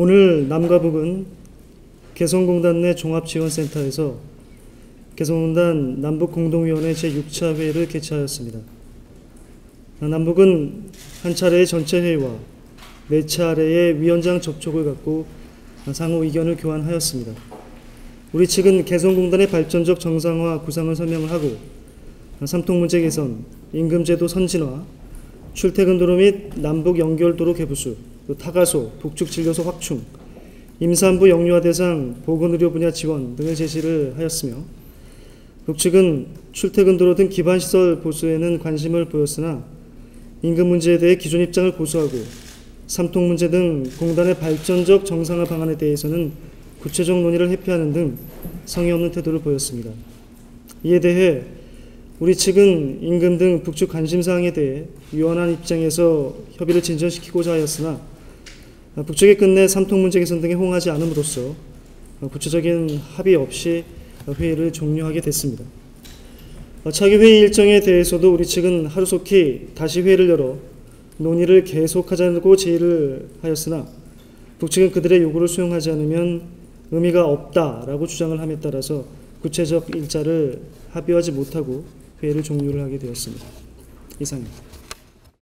오늘 남과 북은 개성공단 내 종합지원센터에서 개성공단 남북공동위원회 제6차 회의를 개최하였습니다. 남북은 한 차례의 전체 회의와 네 차례의 위원장 접촉을 갖고 상호 의견을 교환하였습니다. 우리 측은 개성공단의 발전적 정상화 구상을 설명을 하고 삼통 문제 개선, 임금제도 선진화, 출퇴근도로 및 남북 연결도로 개부수, 또 타가소, 북측 진료소 확충, 임산부 영유아 대상 보건의료 분야 지원 등을 제시를 하였으며 북측은 출퇴근 도로 등 기반시설 보수에는 관심을 보였으나 임금 문제에 대해 기존 입장을 고수하고 삼통 문제 등 공단의 발전적 정상화 방안에 대해서는 구체적 논의를 회피하는 등 성의 없는 태도를 보였습니다. 이에 대해 우리 측은 임금 등 북측 관심 사항에 대해 유연한 입장에서 협의를 진전시키고자 하였으나 북측이 끝내 삼통 문제 개선 등에 호응하지 않음으로써 구체적인 합의 없이 회의를 종료하게 됐습니다. 차기 회의 일정에 대해서도 우리 측은 하루속히 다시 회의를 열어 논의를 계속하자고 제의를 하였으나 북측은 그들의 요구를 수용하지 않으면 의미가 없다라고 주장을 함에 따라서 구체적 일자를 합의하지 못하고 회의를 종료를 하게 되었습니다. 이상입니다.